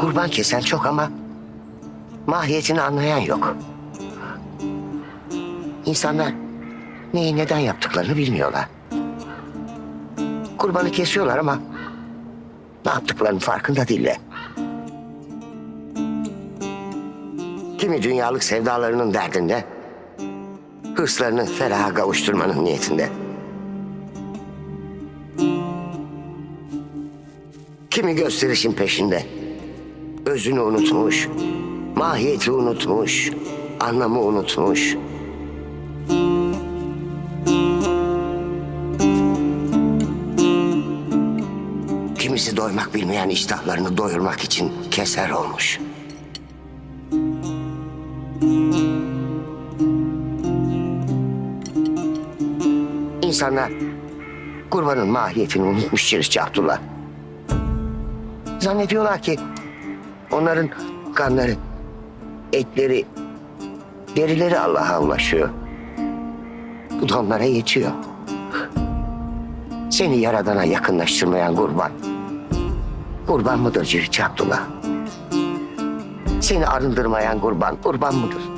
Kurban kesen çok ama mahiyetini anlayan yok. İnsanlar neyi neden yaptıklarını bilmiyorlar. Kurbanı kesiyorlar ama ne yaptıklarının farkında değiller. Kimi dünyalık sevdalarının derdinde, hırslarını feraha kavuşturmanın niyetinde. Kimi gösterişin peşinde, özünü unutmuş, mahiyeti unutmuş, anlamı unutmuş. Kimisi doymak bilmeyen iştahlarını doyurmak için keser olmuş. İnsanlar kurbanın mahiyetini unutmuş Çirişçi Abdullah. Zannediyorlar ki onların kanları, etleri, derileri Allah'a ulaşıyor. Bu da onlara yetiyor. Seni Yaradan'a yakınlaştırmayan kurban. Kurban mıdır Çirişçi Abdullah? Seni arındırmayan kurban, kurban mıdır?